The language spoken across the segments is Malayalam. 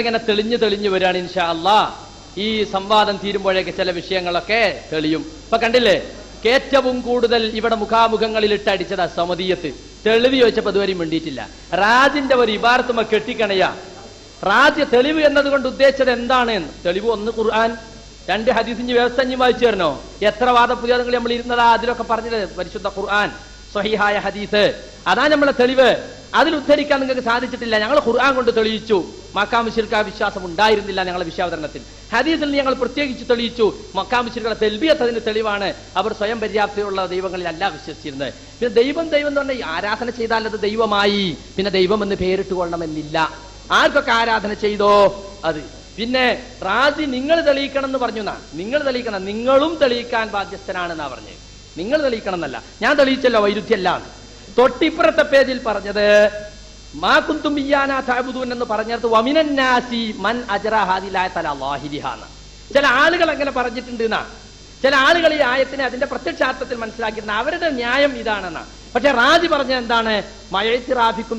ഇങ്ങനെ തെളിഞ്ഞു തെളിഞ്ഞു വരികയാണ് ഇൻഷാ അല്ലാ ഈ സംവാദം തീരുമ്പോഴേക്ക് ചില വിഷയങ്ങളൊക്കെ തെളിയും. ഇപ്പൊ കണ്ടില്ലേ? ഏറ്റവും കൂടുതൽ ഇവിടെ മുഖാമുഖങ്ങളിൽ ഇട്ടടിച്ചത് സമതീയത്ത്. തെളിവ് ചോദിച്ചപ്പോ ഇതുവരെയും വേണ്ടിയിട്ടില്ല റാജിന്റെ ഒരു ഇബാർത്തുമ കെട്ടിക്കണയ. റാജ് തെളിവ് എന്നതുകൊണ്ട് ഉദ്ദേശിച്ചത് എന്താണ്? തെളിവ് ഒന്ന് ഖുർആൻ രണ്ട് ഹദീസിഞ്ഞ് വ്യവസ്ഥ വായിച്ചു തരണോ? എത്ര വാദപുരാതങ്ങൾ നമ്മൾ ഇരുന്നതാ അതിലൊക്കെ പറഞ്ഞത്? പരിശുദ്ധ ഖുർആൻ. സ്വഹിഹായ ഹദീസ്. അതാ നമ്മളെ തെളിവ്. അതിൽ ഉദ്ധരിക്കാൻ നിങ്ങൾക്ക് സാധിച്ചിട്ടില്ല. ഞങ്ങൾ ഖുർആൻ കൊണ്ട് തെളിയിച്ചു. മക്കാമിശിർക്ക് ആ വിശ്വാസം ഉണ്ടായിരുന്നില്ല ഞങ്ങളുടെ വിശ്വാവതരണത്തിൽ ഹദീസിൽ ഞങ്ങൾ പ്രത്യേകിച്ച് തെളിയിച്ചു. മക്കാമുശിരുടെ തെൽബിയത്ത് അതിന് തെളിവാണ്. അവർ സ്വയം പര്യാപ്തിയുള്ള ദൈവങ്ങളിൽ അല്ല വിശ്വസിച്ചിരുന്നത്. പിന്നെ ദൈവം ദൈവം എന്ന് പറഞ്ഞാൽ ആരാധന ചെയ്താൽ അത് ദൈവമായി. പിന്നെ ദൈവം എന്ന് പേരിട്ട് കൊള്ളണമെന്നില്ല ആർക്കൊക്കെ ആരാധന ചെയ്തോ? അത്. പിന്നെ റാജി നിങ്ങൾ തെളിയിക്കണം എന്ന് പറഞ്ഞു നിങ്ങൾ തെളിയിക്കണം. നിങ്ങളും തെളിയിക്കാൻ ബാധ്യസ്ഥനാണെന്നാ പറഞ്ഞത്. നിങ്ങൾ തെളിയിക്കണം എന്നല്ല ഞാൻ തെളിയിച്ചല്ലോ വൈരുദ്ധ്യമല്ല തൊട്ടിപ്പുറത്തെ പേജിൽ പറഞ്ഞത് മാ കുന്തും ഇയ്യാനാ തഅബുദൂൻ എന്ന് പറഞ്ഞത് വമിനന്നാസി മൻ അജ്റ ചില ആളുകൾ അങ്ങനെ പറഞ്ഞിട്ടുണ്ട് എന്നാ ചില ആളുകൾ ഈ ആയത്തിനെ അതിന്റെ പ്രത്യക്ഷാർത്ഥത്തിൽ മനസ്സിലാക്കിയിരുന്ന അവരുടെ ന്യായം ഇതാണെന്നാ. പക്ഷെ റാജി പറഞ്ഞ എന്താണ്? മഴത്തിറാഫിക്കും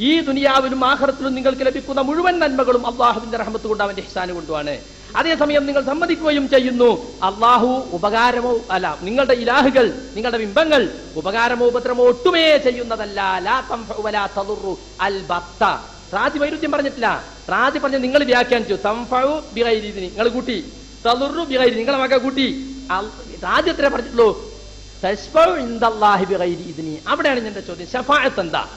ഈ ദുനിയാവിലും ആഹ്റത്തിലും നിങ്ങൾക്ക് ലഭിക്കുന്ന മുഴുവൻ നന്മകളും അള്ളാഹുവിന്റെ റഹമത്ത് കൊണ്ട് അവന്റെ ഹിസാന് കൊണ്ടുമാണ് അതേസമയം നിങ്ങൾ സമ്മതിക്കുകയും ചെയ്യുന്നു. അള്ളാഹു ഉപകാരമോ അല്ല നിങ്ങളുടെ ഇലാഹുകൾ നിങ്ങളുടെ ബിംബങ്ങൾ ഉപകാരമോ ഉപദ്രമോ ഒട്ടുമേ ചെയ്യുന്നതല്ല. റാജി വൈരുദ്ധ്യം പറഞ്ഞിട്ടില്ല. റാജി പറഞ്ഞ നിങ്ങൾ വ്യാഖ്യാനിച്ചു. തംഫു ബിഹൈരി നിങ്ങൾ കൂട്ടി. തലുറു ബിഹൈരി നിങ്ങളെ മക കൂട്ടി. റാദി എത്ര പറഞ്ഞിട്ടുള്ളൂ. അവിടെയാണ് എന്റെ ചോദ്യം. ഷഫായത്ത് എന്താ?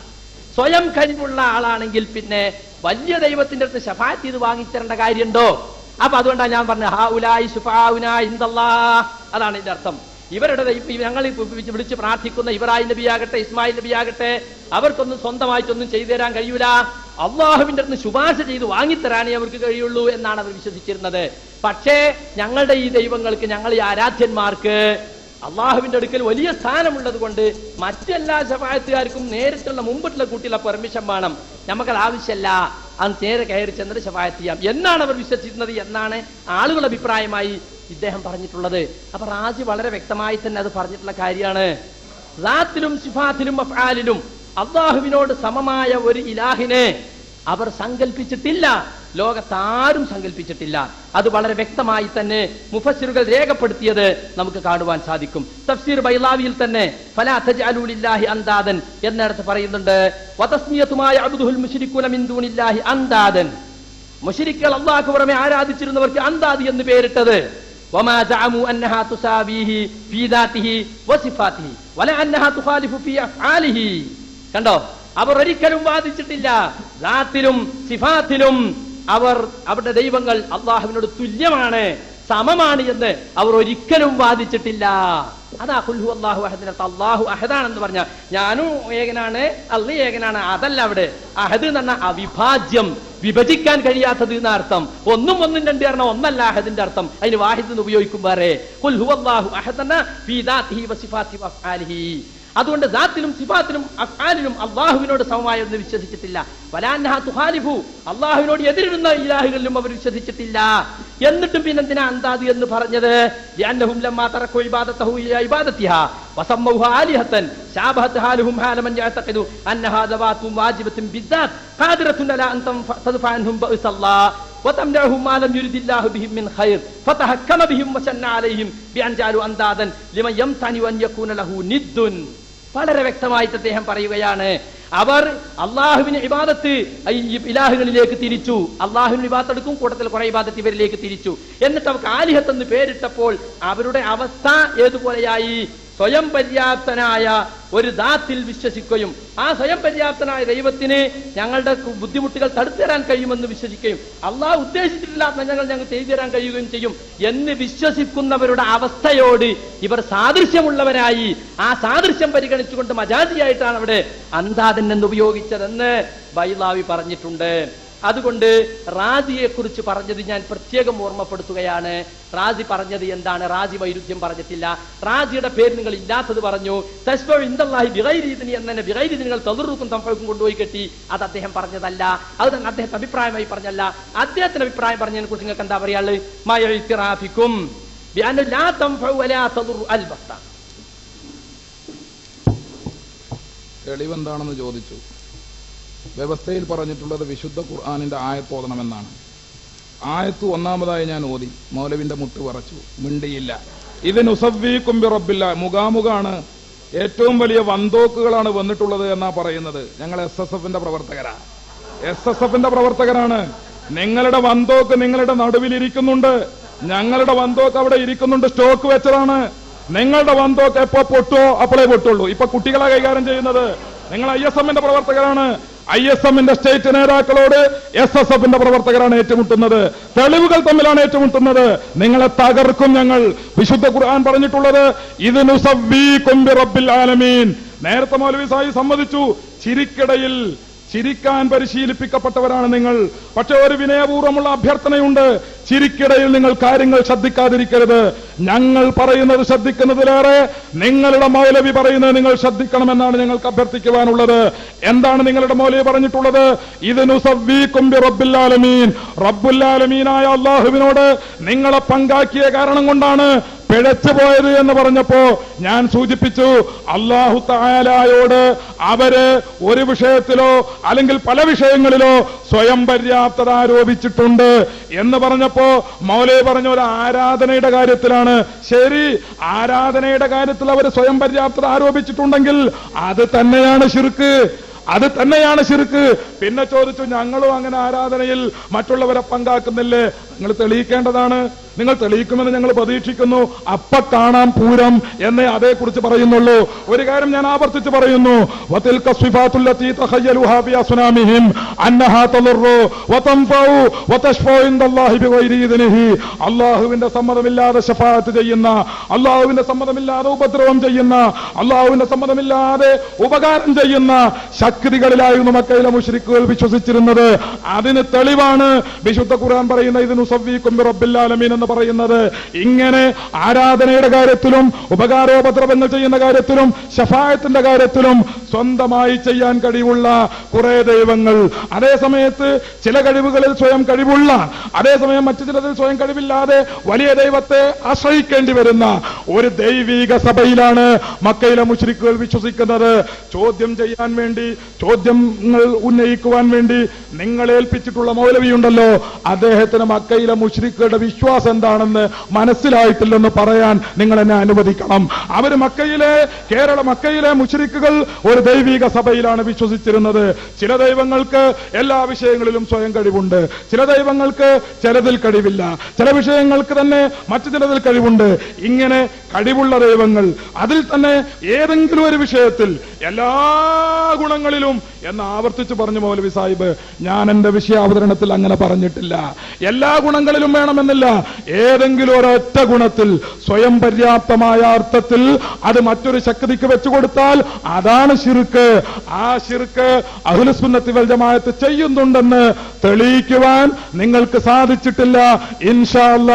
സ്വയം കഴിവുള്ള ആളാണെങ്കിൽ പിന്നെ വലിയ ദൈവത്തിന്റെ അടുത്ത് ഷഫാത്ത് ഇത് വാങ്ങിത്തരേണ്ട കാര്യമുണ്ടോ? അപ്പൊ അതുകൊണ്ടാണ് ഞാൻ പറഞ്ഞത് ഹാ ഉലായി അതാണ് ഇതിന്റെ അർത്ഥം. ഇവരുടെ ഞങ്ങൾ വിളിച്ച് പ്രാർത്ഥിക്കുന്ന ഇബ്രാഹിം നബി ആകട്ടെ ഇസ്മായിൽ നബി ആകട്ടെ അവർക്കൊന്നും സ്വന്തമായിട്ടൊന്നും ചെയ്തു തരാൻ കഴിയൂല. അള്ളാഹുവിന്റെ അടുത്ത് ശുപാർശ ചെയ്ത് വാങ്ങിത്തരാനേ അവർക്ക് കഴിയുള്ളൂ എന്നാണ് അവർ വിശ്വസിച്ചിരുന്നത്. പക്ഷേ ഞങ്ങളുടെ ഈ ദൈവങ്ങൾക്ക് ഞങ്ങൾ ഈ ആരാധ്യന്മാർക്ക് അള്ളാഹുവിന്റെ അടുക്കൽ വലിയ സ്ഥാനമുള്ളത് കൊണ്ട് മറ്റെല്ലാ ശവായത്തുകാർക്കും നേരിട്ടുള്ള മുമ്പിട്ടുള്ള കൂട്ടിയുള്ള പെർമിഷൻ വേണം. നമുക്കത് ആവശ്യമല്ല അത് നേരെ കയറി ചെന്നിട്ട് ശവായത്ത് ചെയ്യാം എന്നാണ് അവർ വിശ്വസിക്കുന്നത് എന്നാണ് ആളുകളുടെ അഭിപ്രായമായി ഇദ്ദേഹം പറഞ്ഞിട്ടുള്ളത്. അപ്പൊ റാജി വളരെ വ്യക്തമായി തന്നെ അത് പറഞ്ഞിട്ടുള്ള കാര്യമാണ്. റാത്തിലും സിഫാത്തിലും അഫാലിലും അള്ളാഹുവിനോട് സമമായ ഒരു ഇലാഹിനെ അവർ സങ്കല്പിച്ചിട്ടില്ല ലോകത്താരും സങ്കല്പിച്ചിട്ടില്ല അത് വളരെ വ്യക്തമായി തന്നെ മുഫസ്സിറുകൾ രേഖപ്പെടുത്തിയത് നമുക്ക് കാണുവാൻ സാധിക്കും തഫ്സീർ ബൈലാവിയിൽ തന്നെ ഫലാ തജ്അലൂലില്ലാഹി അന്താദൻ എന്നിടത്ത് പറയുന്നുണ്ട് വതസ്മിയതുമായ അബ്ദുൽ മുശ്രിക്കുന മിൻ ദൂനില്ലാഹി അന്താദൻ മുശ്രിക്കുകൾ അള്ളാഹു പുറമെ ആരാധിച്ചിരുന്നവർക്ക് അന്താദി എന്ന് പേരിട്ടത് وما زعموا انها تساويه في ذاته وصفاته ولا انها تخالف في افعاله കണ്ടോ അവർ ഒരിക്കലും വാദിച്ചിട്ടില്ല. ദാത്തിലും സിഫാത്തിലും അവർ അവരുടെ ദൈവങ്ങൾ അള്ളാഹുവിനോട് തുല്യമാണ് സമമാണ് എന്ന് അവർ ഒരിക്കലും വാദിച്ചിട്ടില്ല. അതാ കുൽഹു അള്ളാഹു അഹദ് അള്ളാഹു അഹദാണെന്ന് പറഞ്ഞ ഞാനും ഏകനാണ് അള്ളി ഏകനാണ് അതല്ല അവിടെ. അഹദ് എന്ന് പറഞ്ഞ അവിഭാജ്യം വിഭജിക്കാൻ കഴിയാത്തത് എന്ന അർത്ഥം. ഒന്നും ഒന്നും രണ്ട് കാരണം ഒന്നല്ല അഹദിന്റെ അർത്ഥം. അതിന് വാഹിദ് എന്ന് ഉപയോഗിക്കും വേറെ. കുൽഹു അള്ളാഹു അഹദന ഫീ ദാത്തിഹി വസിഫാത്തിഹി വഅഫ്ആലിഹി അതുകൊണ്ട് ദാത്തിലും സിഫാത്തിലും അഫ്ആലിലും അള്ളാഹുവിനോട് സമമായി എന്ന് വിശ്വസിച്ചിട്ടില്ല വലാന്നഹ തുഹാലിഫു അള്ളാഹുവിനോട് എതിരിടുന്ന ഇലാഹുകളിലും അവർ വിശ്വസിച്ചിട്ടില്ല എന്നിട്ടും പിന്നെന്തിനാ അന്താദ് എന്ന് പറഞ്ഞത് ലിഅന്നഹും ലമ്മാ തറക്കു ഇബാദത്തഹു ഇലാ ഇബാദത്തിഹാ വസമ്മൗഹ ആലിഹത്തൻ ശാബഹത് ഹാലുഹും ഹാല മൻ യഅതഖിദു അന്നഹാ ദവാത്തും വാജിബത്തും ബിദ്ദാത്ത് ഖാദിറത്തുൻ അലാ അൻ തൻഫഅ അൻഹും ബഅസല്ലാഹ് وتمنعهم ما لم يرد الله بهم من خير فتحكم بهم وشن عليهم بأن جعلوا أندادا لمن يمتنع أن يكون له ند വളരെ വ്യക്തമായിട്ട് അദ്ദേഹം പറയുകയാണ് അവർ അള്ളാഹുവിന് ഇബാദത്ത് ഇലാഹുകളിലേക്ക് തിരിച്ചു. അള്ളാഹുവിന് ഇബാദത്ത് എടുക്കും കൂട്ടത്തിൽ കുറെ ഇബാദത്ത് ഇവരിലേക്ക് തിരിച്ചു. എന്നിട്ട് അവർക്ക് ആലിഹത്ത് എന്ന് പേരിട്ടപ്പോൾ അവരുടെ അവസ്ഥ ഏതുപോലെയായി? സ്വയം പര്യാപ്തനായ ഒരു ദാത്തിൽ വിശ്വസിക്കുകയും ആ സ്വയം പര്യാപ്തനായ ദൈവത്തിന് ഞങ്ങളുടെ ബുദ്ധിമുട്ടുകൾ തടുത്തു തരാൻ കഴിയുമെന്ന് വിശ്വസിക്കുകയും അള്ളാഹ് ഉദ്ദേശിച്ചിട്ടില്ലാത്ത ഞങ്ങൾ ഞങ്ങൾ ചെയ്തു തരാൻ കഴിയുകയും ചെയ്യും എന്ന് വിശ്വസിക്കുന്നവരുടെ അവസ്ഥയോട് ഇവർ സാദൃശ്യമുള്ളവരായി ആ സാദൃശ്യം പരിഗണിച്ചുകൊണ്ട് മജാതിയായിട്ടാണ് അവിടെ അന്താദൻ എന്ന് ഉപയോഗിച്ചതെന്ന് ബൈലാവി പറഞ്ഞിട്ടുണ്ട്. അതുകൊണ്ട് റാജിയെ കുറിച്ച് പറഞ്ഞത് ഞാൻ പ്രത്യേകം ഓർമ്മപ്പെടുത്തുകയാണ്. റാജി പറഞ്ഞത് എന്താണ്? റാജി വൈരുദ്ധ്യം പറഞ്ഞിട്ടില്ല. റാജിയുടെ പേര് നിങ്ങൾ ഇല്ലാത്തത് പറഞ്ഞു. തസ്ബോ എന്ന ബിഗൈരീതിനി എന്നെ ബിഗൈരീതി നിങ്ങൾ തതിർക്കും തമ്പഴക്കും കൊണ്ടുപോയി കെട്ടി. അത് അദ്ദേഹം പറഞ്ഞതല്ല. അത് അദ്ദേഹത്തെ അഭിപ്രായമായി പറഞ്ഞല്ല അദ്ദേഹത്തിന്റെ അഭിപ്രായം പറഞ്ഞതിനെ കുറിച്ച് നിങ്ങൾക്ക് എന്താ പറയാൾ മയത്തിറാഫിക്കും തെളിവെന്താണെന്ന് ചോദിച്ചു. വ്യവസ്ഥയിൽ പറഞ്ഞിട്ടുള്ളത് വിശുദ്ധ ഖുർആാനിന്റെ ആയത്ത് ഓതണമെന്നാണ്. ആയത്ത് ഒന്നാമതായി ഞാൻ ഓതി. മൗലവിന്റെ മുട്ട് പറച്ചു മിണ്ടിയില്ല. ഇതിന് കുമ്പി റബ്ബില്ല മുഖാമുഖാണ് ഏറ്റവും വലിയ വന്തോക്കുകളാണ് വന്നിട്ടുള്ളത് എന്നാ പറയുന്നത്. ഞങ്ങൾ എസ് എസ് എഫിന്റെ പ്രവർത്തകരാ. എസ് എസ് എഫിന്റെ പ്രവർത്തകരാണ്. നിങ്ങളുടെ വന്തോക്ക് നിങ്ങളുടെ നടുവിൽ ഇരിക്കുന്നുണ്ട്. ഞങ്ങളുടെ വന്തോക്ക് അവിടെ ഇരിക്കുന്നുണ്ട്. സ്റ്റോക്ക് വെച്ചതാണ്. നിങ്ങളുടെ വന്തോക്ക് എപ്പോ പൊട്ടോ അപ്പോഴേ പൊട്ടുള്ളൂ. ഇപ്പൊ കുട്ടികളെ കൈകാര്യം ചെയ്യുന്നത്. നിങ്ങൾ ഐ എസ് എമ്മിന്റെ പ്രവർത്തകരാണ്. ഐ എസ് എമ്മിന്റെ സ്റ്റേറ്റ് നേതാക്കളോട് എസ് എസ് എഫിന്റെ പ്രവർത്തകരാണ് ഏറ്റുമുട്ടുന്നത്. തെളിവുകൾ തമ്മിലാണ് ഏറ്റുമുട്ടുന്നത്. നിങ്ങളെ തകർക്കും ഞങ്ങൾ. വിശുദ്ധ ഖുർആൻ പറഞ്ഞിട്ടുള്ളത് ഇതിനു റബ്ബിൽ ആലമീൻ. നേരത്തെ മൗലവി സായി സമ്മതിച്ചു. ചിരിക്കിടയിൽ ചിരിക്കാൻ പരിശീലിപ്പിക്കപ്പെട്ടവരാണ് നിങ്ങൾ. പക്ഷെ ഒരു വിനയപൂർവമുള്ള അഭ്യർത്ഥനയുണ്ട്. ചിരിക്കിടയിൽ നിങ്ങൾ കാര്യങ്ങൾ ശ്രദ്ധിക്കാതിരിക്കരുത്. ഞങ്ങൾ പറയുന്നത് ശ്രദ്ധിക്കുന്നതിലേറെ നിങ്ങളുടെ മൗലവി പറയുന്നത് നിങ്ങൾ ശ്രദ്ധിക്കണമെന്നാണ് ഞങ്ങൾക്ക് അഭ്യർത്ഥിക്കുവാനുള്ളത്. എന്താണ് നിങ്ങളുടെ മൗലവി പറഞ്ഞിട്ടുള്ളത്? ഇതിനു റബ്ബുല്ലാലമീൻ റബ്ബുല്ലാലമീനായ അള്ളാഹുവിനോട് നിങ്ങളെ പങ്കാക്കിയ കാരണം കൊണ്ടാണ് പിഴച്ചു പോയത് എന്ന് പറഞ്ഞപ്പോ ഞാൻ സൂചിപ്പിച്ചു അള്ളാഹു തായാലായോട് അവർ ഒരു വിഷയത്തിലോ അല്ലെങ്കിൽ പല വിഷയങ്ങളിലോ സ്വയം പര്യാപ്തത ആരോപിച്ചിട്ടുണ്ട് എന്ന് പറഞ്ഞപ്പോ മൗലേ പറഞ്ഞ ഒരു ആരാധനയുടെ കാര്യത്തിലാണ്. ശരി ആരാധനയുടെ കാര്യത്തിൽ അവർ സ്വയം പര്യാപ്തത ആരോപിച്ചിട്ടുണ്ടെങ്കിൽ അത് തന്നെയാണ് ശിർക്ക്. അത് തന്നെയാണ് ശിർക്ക്. പിന്നെ ചോദിച്ചു ഞങ്ങളും അങ്ങനെ ആരാധനയിൽ മറ്റുള്ളവരെ പങ്കാക്കുന്നില്ലേ? നിങ്ങൾ തെളിയിക്കേണ്ടതാണ്. നിങ്ങൾ തെളിയിക്കുമെന്ന് ഞങ്ങൾ പ്രതീക്ഷിക്കുന്നു. അപ്പ കാണാം പൂരം എന്നേ അതേക്കുറിച്ച് പറയുന്നുള്ളൂ. ഒരു കാര്യം ഞാൻ ആവർത്തിച്ച് പറയുന്നു. അള്ളാഹുവിന്റെ സമ്മതമില്ലാതെ ശഫാത്ത് ചെയ്യുന്ന അള്ളാഹുവിന്റെ സമ്മതമില്ലാതെ ഉപദ്രവം ചെയ്യുന്ന അള്ളാഹുവിന്റെ സമ്മതമില്ലാതെ ഉപകാരം ചെയ്യുന്ന ശക്തികളിലായിരുന്നു മക്കയിലെ മുശ്രിക്കുകൾ വിശ്വസിച്ചിരുന്നത്. അതിന് തെളിവാണ് വിശുദ്ധ ഖുർആൻ പറയുന്ന ഇതിനു എന്ന് പറയുന്നത് ഇങ്ങനെ ആരാധനയുടെ കാര്യത്തിലും ഉപകാരോപദ്രവങ്ങൾ ചെയ്യുന്ന കാര്യത്തിലും ഷഫായത്തിന്റെ കാര്യത്തിലും സ്വന്തമായി ചെയ്യാൻ കഴിവുള്ള കുറെ ദൈവങ്ങൾ. അതേ സമയത്ത് ചില കഴിവുകളിൽ സ്വയം കഴിവുള്ള അതേസമയം മറ്റു ചിലതിൽ സ്വയം കഴിവില്ലാതെ വലിയ ദൈവത്തെ ആശ്രയിക്കേണ്ടി വരുന്ന ഒരു ദൈവീക സഭയിലാണ് മക്കയിലെ മുശ്രിക്കുകൾ വിശ്വസിക്കുന്നത്. ചോദ്യം ചെയ്യാൻ വേണ്ടി ചോദ്യങ്ങൾ ഉന്നയിക്കുവാൻ വേണ്ടി നിങ്ങളേൽപ്പിച്ചിട്ടുള്ള മൗലവിയുണ്ടല്ലോ. അദ്ദേഹത്തിന് മക്കയിലെ മുഷ്രിക്കുകളുടെ വിശ്വാസം എന്താണെന്ന് മനസ്സിലായിട്ടില്ലെന്ന് പറയാൻ നിങ്ങൾ എന്നെ അനുവദിക്കണം. അവർ മക്കയിലെ കേരള മക്കയിലെ മുശ്രിക്കുകൾ ഒരു ദൈവിക സഭയിലാണ് വിശ്വസിച്ചിരുന്നത്. ചില ദൈവങ്ങൾക്ക് എല്ലാ വിഷയങ്ങളിലും സ്വയം കഴിവുണ്ട്. ചില ദൈവങ്ങൾക്ക് ചിലതിൽ കഴിവില്ല. ചില വിഷയങ്ങൾക്ക് തന്നെ മറ്റു ചിലതിൽ കഴിവുണ്ട്. ഇങ്ങനെ കഴിവുള്ള ദൈവങ്ങൾ അതിൽ തന്നെ ഏതെങ്കിലും ഒരു വിഷയത്തിൽ എല്ലാ ഗുണങ്ങളിലും എന്ന് ആവർത്തിച്ച് പറഞ്ഞു മൗലവി സാഹിബ് ഞാൻ എന്റെ വിഷയാവതരണത്തിൽ അങ്ങനെ പറഞ്ഞിട്ടില്ല. എല്ലാ ഗുണങ്ങളിലും വേണമെന്നില്ല. ഏതെങ്കിലും ഒരൊറ്റ ഗുണത്തിൽ സ്വയം പര്യാപ്തമായ അർത്ഥത്തിൽ അത് മറ്റൊരു ശക്തിക്ക് വെച്ചു കൊടുത്താൽ അതാണ് ശിർക്ക്. ആ ശിർക്ക് അഹുലസുന്നത്തി വൽജമായത്ത് ചെയ്യുന്നുണ്ടെന്ന് തെളിയിക്കുവാൻ നിങ്ങൾക്ക് സാധിച്ചിട്ടില്ല. ഇൻഷാല്ല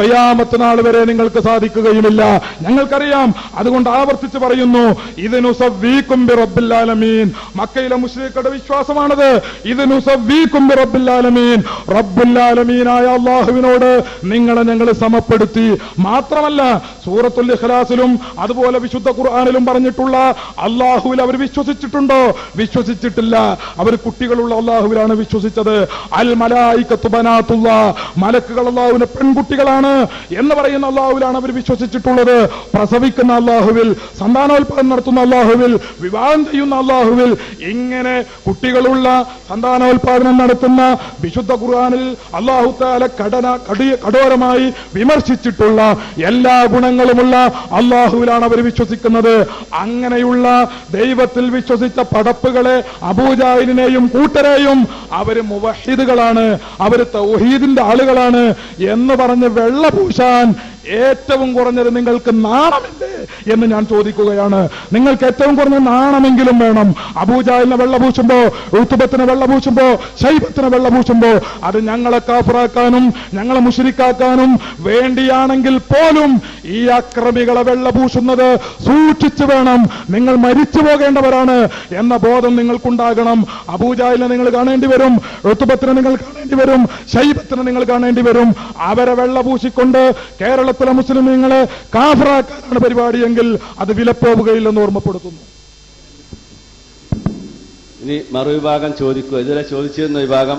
കയ്യാമത്ത് നാൾ വരെ നിങ്ങൾക്ക് സാധിക്കുകയുമില്ല. ഞങ്ങൾക്കറിയാം അതുകൊണ്ട് ആവർത്തിച്ച് പറയുന്നു ഇതിനു സവ്വീകുംബി റബ്ബില്ലാലമീൻ മക്കയിലെ മുസ്ലിങ്ങളുടെ വിശ്വാസമാണത്. ഇതിനു സവ്വീകുംബി റബ്ബില്ലാലമീൻ റബ്ബുല്ലാലമീനായ അള്ളാഹുവിനോട് നിങ്ങളെ ഞങ്ങൾ സമപ്പെടുത്തി. മാത്രമല്ല സൂറത്തുൽ ഇഖ്ലാസിലും അതുപോലെ വിശുദ്ധ ഖുർആാനിലും പറഞ്ഞിട്ടുള്ള അള്ളാഹുവിൽ അവർ വിശ്വസിച്ചിട്ടുണ്ടോ? വിശ്വസിച്ചിട്ടില്ല. അവർ കുട്ടികളുള്ള അള്ളാഹുവിലാണ് വിശ്വസിച്ചത്. അൽ മലായിക്കത്തുബനാത്തുള്ള മലക്കുകൾ അള്ളാഹുവിന് പെൺകുട്ടികളാണ് എന്ന് പറയുന്ന അള്ളാഹുവിലാണ് അവർ വിശ്വസിച്ചിട്ടുള്ളത്. പ്രസവിക്കുന്ന അള്ളാഹുവിൽ സന്താനോൽപാദനം നടത്തുന്ന അള്ളാഹുവിൽ വിവാഹം ചെയ്യുന്ന അള്ളാഹുവിൽ ഇങ്ങനെ കുട്ടികളുള്ള സന്താനോൽപാദനം നടത്തുന്ന വിശുദ്ധ ഖുർആാനിൽ അള്ളാഹു താല കടന കടിയ കഠോരമായി വിമർശിച്ചിട്ടുള്ള എല്ലാ ഗുണങ്ങളുമുള്ള അള്ളാഹുവിലാണ് അവർ വിശ്വസിക്കുന്നത്. അങ്ങനെയുള്ള ദൈവത്തിൽ വിശ്വസിച്ച പടപ്പുകളെ അബൂജാഹിലിനെയും കൂട്ടരെയും അവർ മുവഹിദുകളാണ് അവർ തൗഹീദിന്റെ ആളുകളാണ് എന്ന് പറഞ്ഞ് വെള്ള പൂശാൻ ഏറ്റവും കുറഞ്ഞത് നിങ്ങൾക്ക് നാണമില്ലേ എന്ന് ഞാൻ ചോദിക്കുകയാണ്. നിങ്ങൾക്ക് ഏറ്റവും കുറഞ്ഞ നാണമെങ്കിലും വേണം. അബൂജാലിനെ വെള്ളപൂശുമ്പോ ഋതുബത്തിന് വെള്ളപൂശുമ്പോ ശൈബത്തിന് വെള്ളപൂശുമ്പോ അത് ഞങ്ങളെ കാഫറാക്കാനും ഞങ്ങളെ മുഷിരിക്കാക്കാനും വേണ്ടിയാണെങ്കിൽ പോലും ഈ അക്രമികളെ വെള്ളപൂശുന്നത് സൂക്ഷിച്ചു വേണം. നിങ്ങൾ മരിച്ചു പോകേണ്ടവരാണ് എന്ന ബോധം നിങ്ങൾക്കുണ്ടാകണം. അബൂജാലിനെ നിങ്ങൾ കാണേണ്ടി വരും ഋത്തുബത്തിനെ നിങ്ങൾ കാണേണ്ടി വരും ശൈബത്തിനെ നിങ്ങൾ കാണേണ്ടി വരും. അവരെ വെള്ളപൂശിക്കൊണ്ട് കേരളത്തിലെ മുസ്ലിമീങ്ങളെ കാഫറാക്കാനാണ് പരിപാടിയെങ്കിൽ അത് വിലപ്പോവുകയില്ലെന്ന് ഓർമ്മപ്പെടുത്തുന്നു. ഇനി മറുവിഭാഗം ചോദിക്കുക. ഇതുവരെ ചോദിച്ചിരുന്ന വിഭാഗം